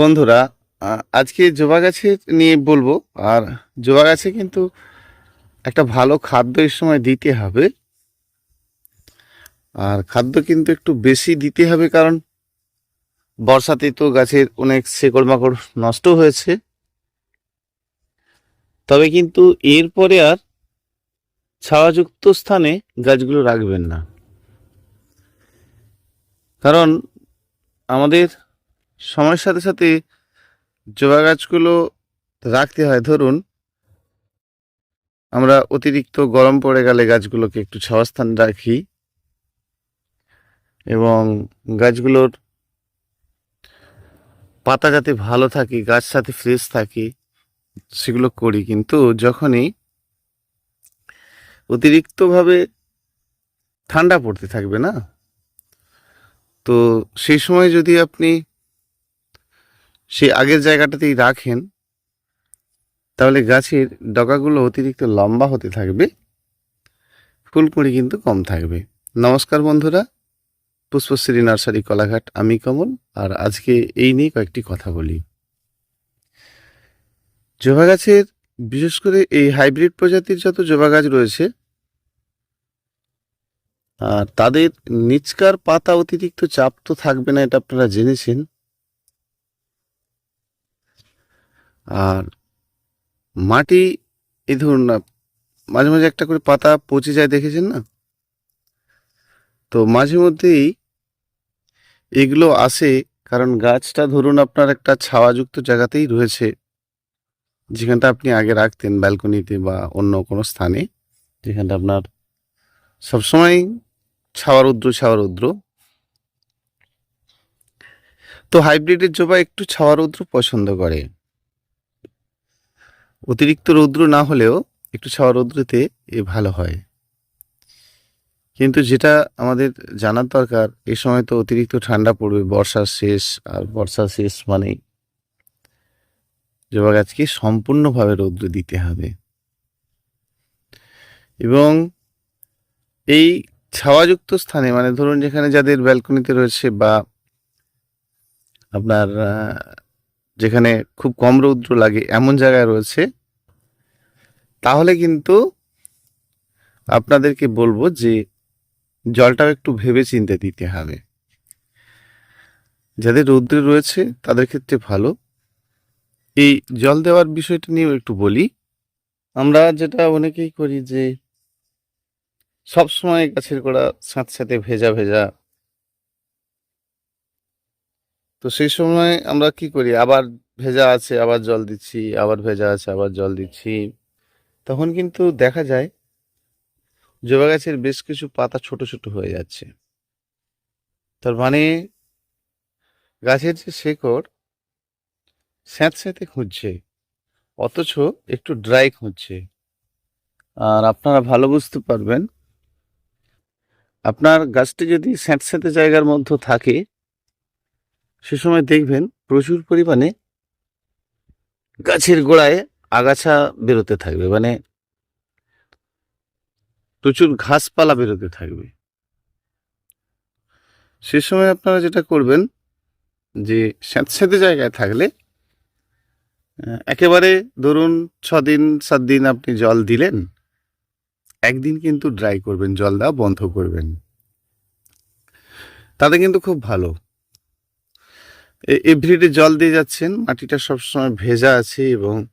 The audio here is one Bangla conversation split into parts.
বন্ধুরা আজকে জবা গাছের নিয়ে বলব, আর জবা গাছে কিন্তু একটা ভালো খাদ্য এই সময় দিতে হবে। আর খাদ্য কিন্তু একটু বেশি দিতে হবে, কারণ বর্ষাতে তো গাছের অনেক শেকড় মাকড় নষ্ট হয়েছে। তবে কিন্তু এরপরে আর ছাওয়াযুক্ত স্থানে গাছগুলো রাখবেন না। কারণ আমাদের সময়ের সাথে সাথে জবা গাছগুলো রাখতে হয়। ধরুন, আমরা অতিরিক্ত গরম পড়ে গেলে গাছগুলোকে একটু ছাওয়াস্থান রাখি এবং গাছগুলোর পাতা যাতে ভালো থাকে, গাছ সাথে ফ্রেশ থাকে, সেগুলো করি। কিন্তু যখনই অতিরিক্তভাবে ঠান্ডা পড়তে থাকবে না, তো সেই সময় যদি আপনি সেই আগের জায়গাটাতেই রাখেন, তাহলে গাছের ডগাগুলো অতিরিক্ত লম্বা হতে থাকবে, ফুলকুড়ি কিন্তু কম থাকবে। নমস্কার বন্ধুরা, পুষ্পশ্রী নার্সারি কলাঘাট, আমি কমল, আর আজকে এই নিয়ে কয়েকটি কথা বলি। জবা গাছের, বিশেষ করে এই হাইব্রিড প্রজাতির যত জবা গাছ রয়েছে, আর তাদের নিচকার পাতা অতিরিক্ত চাপ তো থাকবে না, এটা আপনারা জেনেছেন আর মাটি, এই ধরুন না, মাঝে মাঝে একটা করে পাতা পচে যায়, দেখেছেন না? তো মাঝে মধ্যেই এগুলো আসে, কারণ গাছটা ধরুন আপনার একটা ছাওয়াযুক্ত জায়গাতেই রয়েছে, যেখানটা আপনি আগে রাখতেন ব্যালকনিতে বা অন্য কোনো স্থানে, যেখানটা আপনার সবসময় ছাওয়া রৌদ্র ছাওয়া রৌদ্র তো হাইব্রিডের জবা একটু ছাওয়া রৌদ্র পছন্দ করে। অতিরিক্ত রৌদ্র না হলেও একটু ছাওয়া রৌদ্রতে এ ভালো হয়। কিন্তু যেটা আমাদের জানার দরকার, এই সময় তো অতিরিক্ত ঠান্ডা পড়বে বর্ষার শেষ, আর বর্ষার শেষ মানেই জবা গাছকে সম্পূর্ণভাবে রৌদ্র দিতে হবে। এবং এই ছাওয়াযুক্ত স্থানে মানে ধরুন যেখানে যাদের ব্যালকনিতে রয়েছে বা আপনার যেখানে খুব কম রৌদ্র লাগে, এমন জায়গায় রয়েছে। তাহলে কিন্তু আপনাদেরকে বলব যে জলটাও একটু ভেবে চিন্তে দিতে হবে। যাদের রৌদ্রে রয়েছে, তাদের ক্ষেত্রে ভালো। এই জল দেওয়ার বিষয়টা নিয়েও একটু বলি। আমরা যেটা অনেকেই করি যে সব সময় গাছের গোড়া সাথে সাথে ভেজা ভেজা তো সেই সময় আমরা কি করি? আবার ভেজা আছে, আবার জল দিচ্ছি, আবার ভেজা আছে, আবার জল দিচ্ছি। তখন কিন্তু দেখা যায় জবা গাছের বেশ কিছু পাতা ছোট ছোট হয়ে যাচ্ছে। তার মানে গাছের যে শেকড় স্যাঁতস্যাঁতে খুঁজছে, অথচ একটু ড্রাই খুঁজছে। আর আপনারা ভালো বুঝতে পারবেন, আপনার গাছটি যদি স্যাঁতস্যাঁতে জায়গার মধ্যে থাকে সে সময় দেখবেন প্রচুর পরিমাণে গাছের গোড়ায় আগাছা বেরোতে থাকবে মানে প্রচুর ঘাসপালা বেরোতে থাকবে। সে সময় আপনারা যেটা করবেন যে স্যাঁতস্যাঁতে জায়গায় থাকলে একেবারে ধরুন ছ দিন সাত দিন আপনি জল দিলেন, একদিন কিন্তু ড্রাই করবেন জল দেওয়া বন্ধ করবেন। তাতে কিন্তু খুব ভালো। এভরিডে জল দিয়ে যাচ্ছেন, মাটিটা সবসময় ভেজা আছে এবং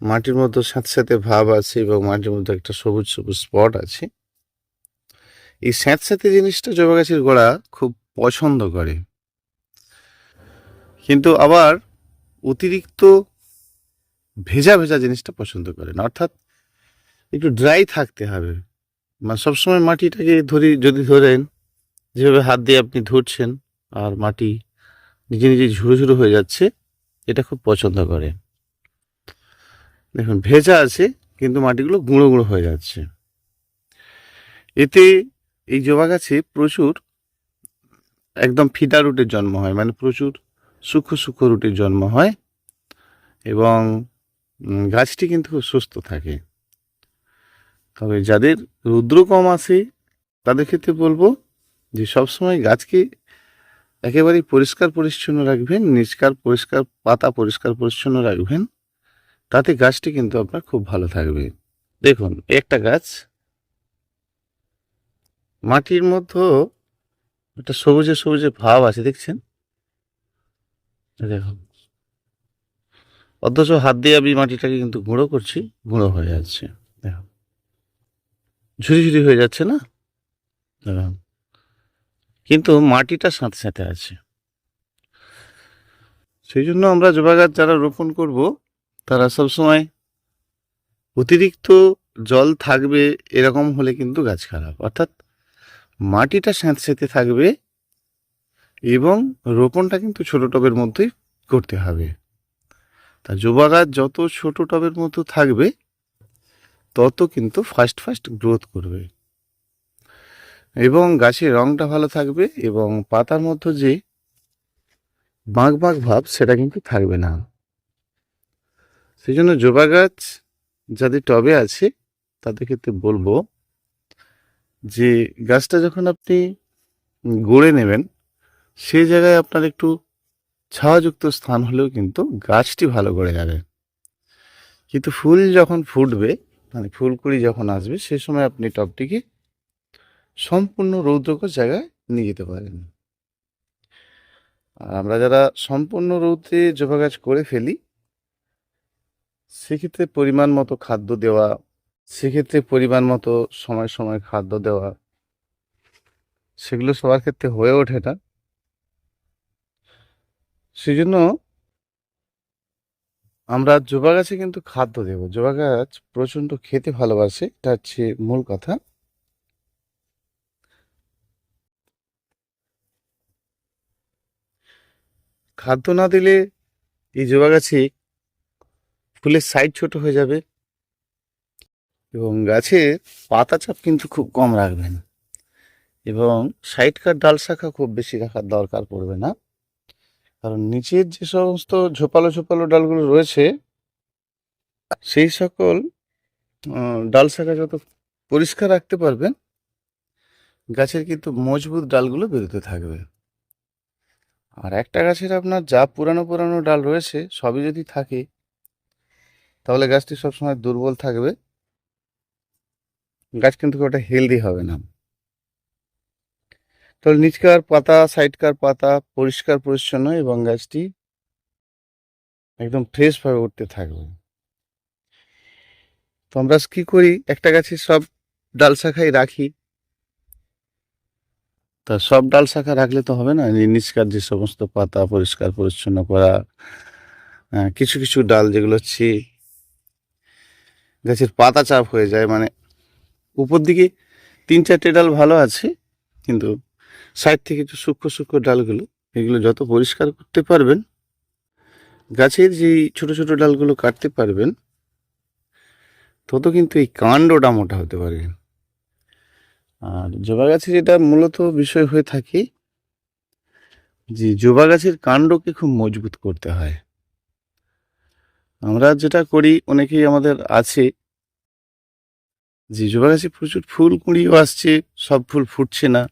মাটির মধ্যে স্যাঁতস্যাঁতে ভাব আছে এবং মাটির মধ্যে একটা সবুজ সবুজ স্পট আছে। এই স্যাঁতস্যাঁতে জিনিসটা জবা গাছের গোড়া খুব পছন্দ করে। কিন্তু আবার অতিরিক্ত ভেজা ভেজা জিনিসটা পছন্দ করে না। অর্থাৎ একটু ড্রাই থাকতে হবে। মানে সবসময় মাটিটাকে ধরি, যদি ধরেন, যেভাবে হাত দিয়ে আপনি ধরছেন, আর মাটি নিজে নিজে ঝুড়ো ঝুড়ো হয়ে যাচ্ছে, এটা খুব পছন্দ করে। দেখুন, ভেজা আছে, কিন্তু মাটিগুলো গুঁড়ো গুঁড়ো হয়ে যাচ্ছে। এতে এই জবা গাছে প্রচুর একদম ফিডা রুটের জন্ম হয় মানে প্রচুর সূক্ষ্ম সূক্ষ্ম রুটের জন্ম হয় এবং গাছটি কিন্তু খুব সুস্থ থাকে। তবে যাদের রুদ্র কম আছে, তাদের ক্ষেত্রে বলব যে সবসময় গাছকে একেবারেই পরিষ্কার পরিচ্ছন্ন রাখবেন, নিষ্কার, পরিষ্কার পাতা পরিষ্কার পরিচ্ছন্ন রাখবেন, তাতে গাছটি কিন্তু আপনার খুব ভালো থাকবে। দেখুন, একটা গাছ মাটির মধ্যে একটা সবুজে সবুজে ভাব আছে, দেখছেন? দেখুন। অথচ হাত দিয়ে আমি মাটিটাকে কিন্তু গুঁড়ো করছি, গুঁড়ো হয়ে যাচ্ছে। দেখুন। ঝুরি ঝুরি হয়ে যাচ্ছে না? দেখুন। কিন্তু মাটিটা সাঁতে সাঁতে আছে। সেই জন্য আমরা জবা গাছ যারা রোপণ করব, তারা সবসময় অতিরিক্ত জল থাকবে এরকম হলে কিন্তু গাছ খারাপ। অর্থাৎ মাটিটা স্যাঁত স্যাঁতে থাকবে এবং রোপণটা কিন্তু ছোট টবের মধ্যেই করতে হবে। তা জবা গাছ যত ছোট টবের মতো থাকবে, তত কিন্তু ফাস্ট ফাস্ট গ্রোথ করবে। এবং গাছের রংটা ভালো থাকবে এবং পাতার মধ্যে যে বাঁক বাঁক ভাব, সেটা কিন্তু থাকবে না। সেই জন্য জবা গাছ যাদের টবে আছে, তাদের ক্ষেত্রে বলব যে গাছটা যখন আপনি গড়ে নেবেন, সে জায়গায় আপনার একটু ছায়াযুক্ত স্থান হলেও কিন্তু গাছটি ভালো গড়ে যাবে। কিন্তু ফুল যখন ফুটবে মানে ফুলকুড়ি যখন আসবে, সে সময় আপনি টবটিকে সম্পূর্ণ রৌদ্রকর জায়গায় নিয়ে যেতে পারেন। আর আমরা যারা সম্পূর্ণ রৌদ্রে জবা গাছ করে ফেলি, সেক্ষেত্রে পরিমাণ মতো খাদ্য দেওয়া, সেক্ষেত্রে পরিমাণ মতো সময় সময় খাদ্য দেওয়া, সেগুলো সবার ক্ষেত্রে হয়ে ওঠে না। সেই জন্য আমরা জবা গাছে কিন্তু খাদ্য দেব। জবা গাছ প্রচণ্ড খেতে ভালোবাসে, এটা হচ্ছে মূল কথা। খাদ্য না দিলে এই জবা গাছে ফুলের সাইজ ছোট হয়ে যাবে। এবং গাছের পাতা চাপ কিন্তু খুব কম রাখবেন। এবং সাইডকার ডাল শাখা খুব বেশি রাখার দরকার পড়বে না। কারণ নিচের যে সমস্ত ঝোপালো ঝোপালো ডালগুলো রয়েছে, সেই সকল ডাল শাখা যত পরিষ্কার রাখতে পারবেন, গাছের কিন্তু মজবুত ডালগুলো বেরোতে থাকবে। আর একটা গাছের আপনার যা পুরানো পুরানো ডাল রয়েছে, সবই যদি থাকে, তাহলে গাছটি সবসময় দুর্বল থাকবে। গাছ কিন্তু ওটা হেলদি হবে না। তাহলে নিচকার পাতা সাইডকার পাতা পরিষ্কার, পরিচ্ছন্ন এবং গাছটি একদম ফ্রেশভাবে উঠতে থাকবে। তো আমরা কী করি? একটা গাছের সব ডাল শাখাই রাখি। তা সব ডাল শাখা রাখলে তো হবে না? এই নিচকার যে সমস্ত পাতা পরিষ্কার পরিচ্ছন্ন করা আহ, কিছু কিছু ডাল যেগুলো হচ্ছে গাছের পাতা চাপ হয়ে যায় মানে উপর দিকে তিন চারটে ডাল ভালো আছে কিন্তু সাইড থেকে যে সূক্ষ্ম সূক্ষ্ম ডালগুলো এগুলো যত পরিষ্কার করতে পারবেন গাছের যে ছোট ছোট ডালগুলো কাটতে পারবেন তত কিন্তু এই কাণ্ডটা মোটা হতে পারে। আর জবা গাছে যেটা মূলত বিষয় হয়ে থাকে যে জবা গাছের কাণ্ডকে খুব মজবুত করতে হয়। আমরা যেটা করি, অনেকেই আমাদের আছে যে জবা গাছে প্রচুর ফুল কুঁড়িও আসছে, সব ফুল ফুটছে না।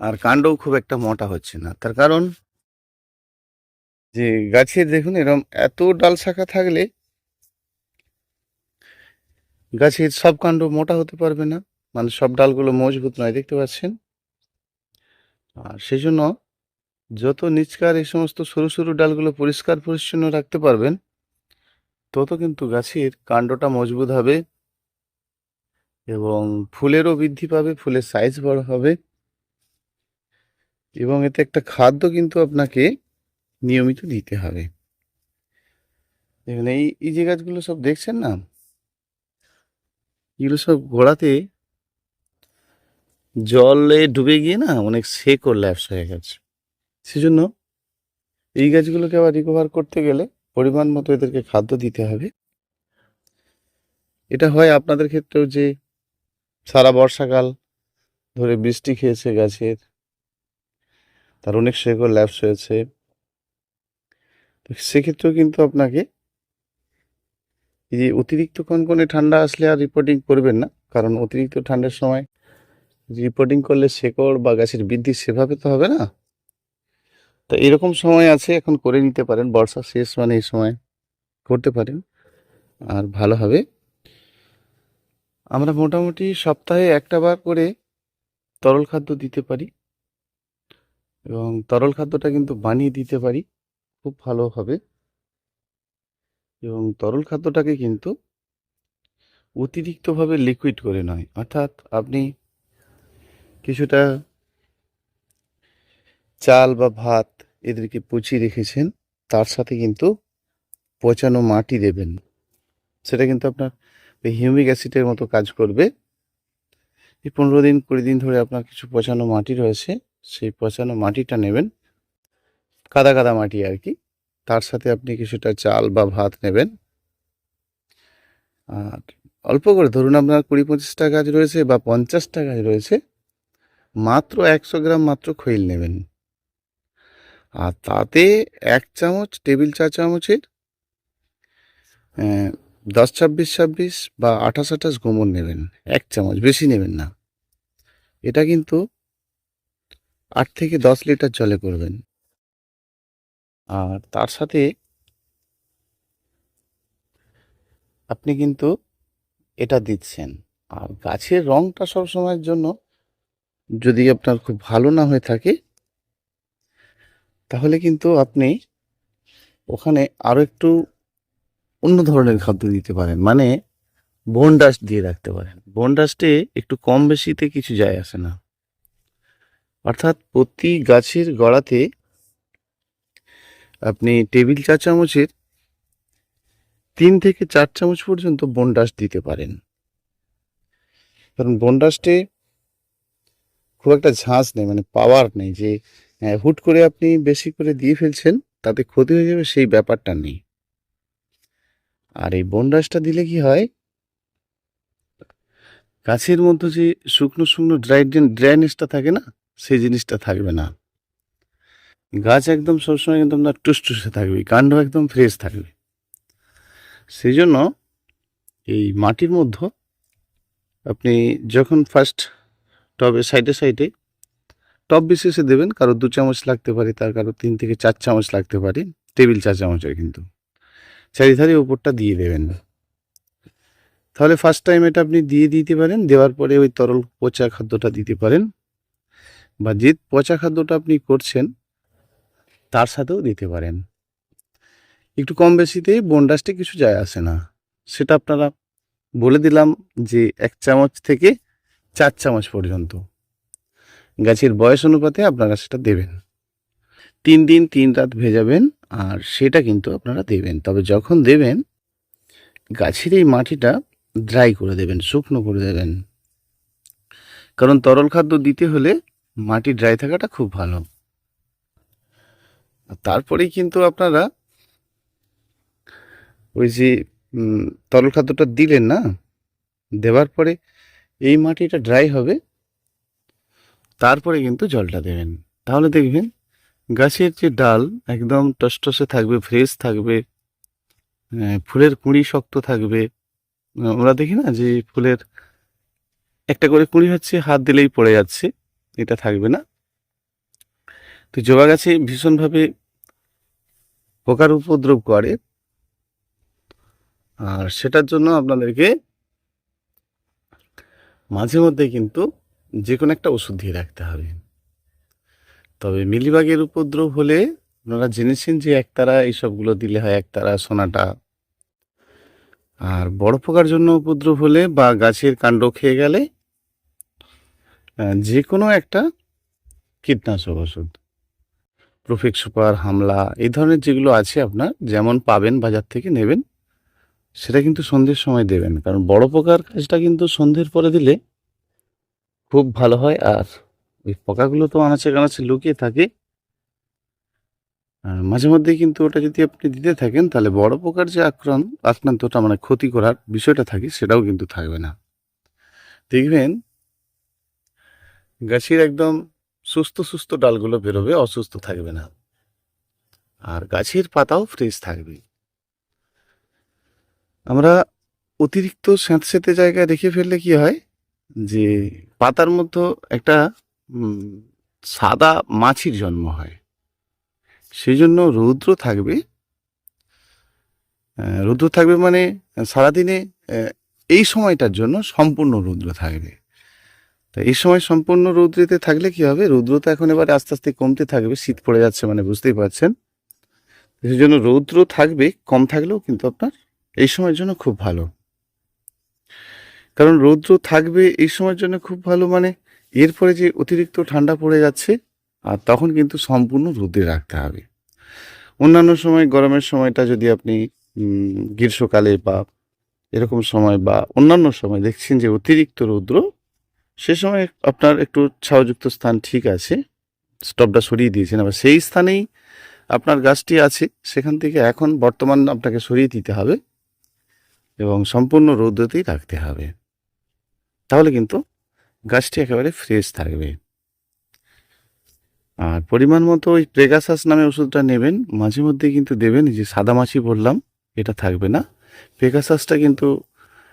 আর কাণ্ডও খুব একটা মোটা হচ্ছে না। তার কারণ যে গাছের দেখুন এরকম এত ডাল শাখা থাকলে গাছের সব কাণ্ড মোটা হতে পারবে না। মানে সব ডালগুলো মজবুত নয়, দেখতে পাচ্ছেন? আর সেই জন্য যত নিচকার এই সমস্ত সরু সরু ডালগুলো পরিষ্কার পরিচ্ছন্ন রাখতে পারবেন, তত কিন্তু গাছের কাণ্ডটা মজবুত হবে এবং ফুলেরও বৃদ্ধি পাবে, ফুলের সাইজ বড় হবে এবং এতে একটা খাদ্য কিন্তু আপনাকে নিয়মিত দিতে হবে। দেখুন, এই এই যে গাছগুলো সব দেখছেন না? এগুলো সব গোড়াতে জলে ডুবে গিয়ে না অনেক সেকর ল্যাপস হয়ে গেছে। সেজন্য এই গাছগুলোকে আবার রিকভার করতে গেলে পরিমাণ মতো এদেরকে খাদ্য দিতে হবে। এটা হয় আপনাদের ক্ষেত্রেও যে সারা বর্ষাকাল ধরে বৃষ্টি খেয়েছে গাছের, তার অনেক শেকড় ল্যাপস হয়েছে। তো সেক্ষেত্রেও কিন্তু আপনাকে যে অতিরিক্ত কনকনে ঠান্ডা আসলে আর রিপোর্টিং করবেন না, কারণ অতিরিক্ত ঠান্ডার সময় রিপোর্টিং করলে শেকড় বা গাছের বৃদ্ধি সেভাবে তো হবে না। তো এরকম সময় আছে, এখন করে নিতে পারেন, বর্ষা শেষ মানে এই সময় করতে পারেন, আর ভালো হবে। আমরা মোটামুটি সপ্তাহে একটা বার করে তরল খাদ্য দিতে পারি, এবং তরল খাদ্যটা কিন্তু বানিয়ে দিতে পারি, খুব ভালো হবে। এবং তরল খাদ্যটাকে কিন্তু অতিরিক্তভাবে লিকুইড করে নয়। অর্থাৎ আপনি কিছুটা চাল বা ভাত এদেরকে পচিয়ে রেখেছেন, তার সাথে কিন্তু পচানো মাটি দেবেন। সেটা কিন্তু আপনার হিউমিক অ্যাসিডের মতো কাজ করবে। এই পনেরো দিন, কুড়ি দিন ধরে আপনার কিছু পচানো মাটি রয়েছে, সেই পচানো মাটিটা নেবেন, কাদা কাদা মাটি আর কি। তার সাথে আপনি কিছুটা চাল বা ভাত নেবেন। আর অল্প করে ধরুন আপনার কুড়ি পঁচিশটা গাছ রয়েছে বা পঞ্চাশটা গাছ রয়েছে, মাত্র একশো গ্রাম মাত্র খৈল নেবেন। আর তাতে এক চামচ, টেবিল চা চামচের দশ ছাব্বিশ ছাব্বিশ বা আঠাশ আঠাশ গোমর নেবেন, এক চামচ, বেশি নেবেন না। এটা কিন্তু আট থেকে দশ লিটার জলে করবেন। আর তার সাথে আপনি কিন্তু এটা দিচ্ছেন। আর গাছের রংটা সব সময়ের জন্য যদি আপনার খুব ভালো না হয়ে থাকে, তাহলে কিন্তু আপনি ওখানে আরও একটু অন্য ধরনের খাদ্য দিতে পারেন। মানে বোন ডাস্ট দিয়ে রাখতে পারেন। বোন ডাস্টে একটু কম বেশিতে কিছু যায় আসে না। অর্থাৎ প্রতি গাছের গোড়াতে আপনি টেবিল চা চামচের তিন থেকে চার চামচ পর্যন্ত বোন ডাস্ট দিতে পারেন। কারণ বোন ডাস্টে খুব একটা ঝাঁজ নেই মানে পাওয়ার নেই যে হ্যাঁ, হুট করে আপনি বেশি করে দিয়ে ফেলছেন তাতে ক্ষতি হয়ে যাবে সেই ব্যাপারটা নেই। আর এই বন্ডাসটা দিলে কি হয়? গাছের মধ্যে যে শুকনো শুকনো ড্রাই ড্রাইনেসটা থাকে না সেই জিনিসটা থাকবে না। গাছ একদম সবসময় কিন্তু আপনার টুসটুসে থাকবে, কাণ্ড একদম ফ্রেশ থাকবে। সেই জন্য এই মাটির মধ্যে আপনি যখন ফার্স্ট টবে সাইডে সাইডে টব বিশেষে দেবেন, কারও দু চামচ লাগতে পারে, তার কারও তিন থেকে চার চামচ লাগতে পারে টেবিল চা চামচের কিন্তু। চারিধারে উপরটা দিয়ে দেবেন। তাহলে ফার্স্ট টাইম এটা আপনি দিয়ে দিতে পারেন, দেওয়ার পরে ওই তরল পচা খাদ্যটা দিতে পারেন। বা যে পচা খাদ্যটা আপনি করছেন তার সাথেও দিতে পারেন। একটু কম বেশিতে বন্ডাসটি কিছু যায় আসে না। সেটা আপনারা বলে দিলাম যে এক চামচ থেকে চার চামচ পর্যন্ত। গাছের বয়স অনুপাতে আপনারা সেটা দেবেন। তিন দিন তিন রাত ভেজাবেন আর সেটা কিন্তু আপনারা দেবেন। তবে যখন দেবেন, গাছের এই মাটিটা ড্রাই করে দেবেন, শুকনো করে দেবেন। কারণ তরল খাদ্য দিতে হলে মাটি ড্রাই থাকাটা খুব ভালো। তারপরেই কিন্তু আপনারা ওই যে তরল খাদ্যটা দিলেন না, দেওয়ার পরে এই মাটিটা ড্রাই হবে, তারপরে কিন্তু জলটা দেবেন। তাহলে দেখবেন গাছের যে ডাল একদম টসটসে থাকবে ফ্রেশ থাকবে ফুলের কুঁড়ি শক্ত থাকবে। আমরা দেখি না যে ফুলের একটা করে কুঁড়ি হচ্ছে, হাত দিলেই পড়ে যাচ্ছে, এটা থাকবে না। তো জবা গাছে ভীষণভাবে পোকার উপদ্রব করে। আর সেটার জন্য আপনাদেরকে মাঝে মধ্যে কিন্তু যে কোনো একটা ওষুধ দিয়ে রাখতে হবে। তবে মিলিবাগের উপদ্রব হলে আপনারা জেনেছেন যে একতারা এইসবগুলো দিলে হয় একতারা, সোনাটা। আর বড় পোকার জন্য উপদ্রব হলে বা গাছের কাণ্ড খেয়ে গেলে যে কোনো একটা কীটনাশক ওষুধ। প্রোফেক্স সুপার, হামলা, এই ধরনের যেগুলো আছে আপনার, যেমন পাবেন, বাজার থেকে নেবেন, সেটা কিন্তু সন্ধ্যের সময় দেবেন। কারণ বড় পোকার কাজটা কিন্তু সন্ধ্যের পরে দিলে খুব ভালো হয়। আর ওই পোকাগুলো তো আনাচে কানাচে লুকিয়ে থাকে। আর মাঝে মধ্যে কিন্তু ওটা যদি আপনি দিতে থাকেন, তাহলে বড় পোকার যে আক্রান্ত আক্রান্তটা মানে ক্ষতি করার বিষয়টা থাকে, সেটাও কিন্তু থাকবে না। দেখবেন, গাছের একদম সুস্থ সুস্থ ডালগুলো বেরোবে, অসুস্থ থাকবে না। আর গাছের পাতাও ফ্রেশ থাকবে। আমরা অতিরিক্ত স্যাঁতস্যাঁতে জায়গায় রেখে ফেললে কি হয়? যে পাতার মধ্যে একটা সাদা মাছির জন্ম হয়। সেই জন্য রৌদ্র থাকবে। রৌদ্র থাকবে মানে সারাদিনে এই সময়টার জন্য সম্পূর্ণ রৌদ্র থাকবে। তো এই সময় সম্পূর্ণ রৌদ্রেতে থাকলে কি হবে? রৌদ্র তো এখন এবারে আস্তে আস্তে কমতে থাকবে, শীত পড়ে যাচ্ছে মানে বুঝতেই পারছেন। সেই জন্য রৌদ্র থাকবে, কম থাকলেও কিন্তু আপনার এই সময়ের জন্য খুব ভালো। কারণ রৌদ্র থাকবে এই সময়ের জন্য খুব ভালো মানে এরপরে যে অতিরিক্ত ঠান্ডা পড়ে যাচ্ছে, আর তখন কিন্তু সম্পূর্ণ রৌদ্রে রাখতে হবে। অন্যান্য সময় গরমের সময়টা যদি আপনি গ্রীষ্মকালে বা এরকম সময় বা অন্যান্য সময় দেখছেন যে অতিরিক্ত রৌদ্র সে সময় আপনার একটু ছাওযুক্ত স্থান ঠিক আছে। স্টপটা সরিয়ে দিয়েছেন। আবার সেই স্থানেই আপনার গাছটি আছে। সেখান থেকে এখন বর্তমান আপনাকে সরিয়ে দিতে হবে এবং সম্পূর্ণ রৌদ্রতেই রাখতে হবে। তাহলে কিন্তু গাছটি একেবারে ফ্রেশ থাকবে। আর পরিমাণ মতো ওই প্রেগাসাস নামে ওষুধটা নেবেন। মাঝে মধ্যে কিন্তু দেবেন। যে সাদা মাছি বললাম, এটা থাকবে না। পেগাসাসটা কিন্তু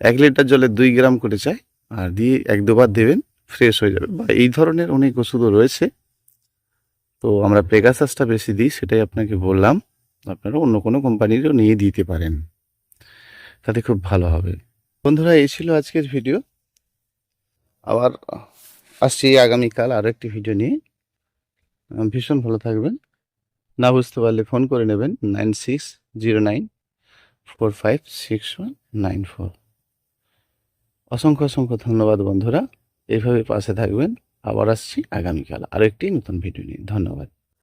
এক লিটার জলে দুই গ্রাম করে চাই। আর দিয়ে এক দুবার দেবেন ফ্রেশ হয়ে যাবে। বা এই ধরনের অনেক ওষুধও রয়েছে। তো আমরা পেগাসাসটা বেশি দিই, সেটাই আপনাকে বললাম। আপনারা অন্য কোনো কোম্পানিরও নিয়ে দিতে পারেন। তাতে খুব ভালো হবে। বন্ধুরা, এই ছিল আজকের ভিডিও। আবার আসছি আগামীকাল আরও একটি ভিডিও নিয়ে। ভীষণ ভালো থাকবেন। না বুঝতে পারলে ফোন করে নেবেন, nine six zero nine four five six one nine four. অসংখ্য অসংখ্য ধন্যবাদ বন্ধুরা এইভাবে পাশে থাকবেন আবার আসছি আগামীকাল আরও একটি নতুন ভিডিও নিয়ে ধন্যবাদ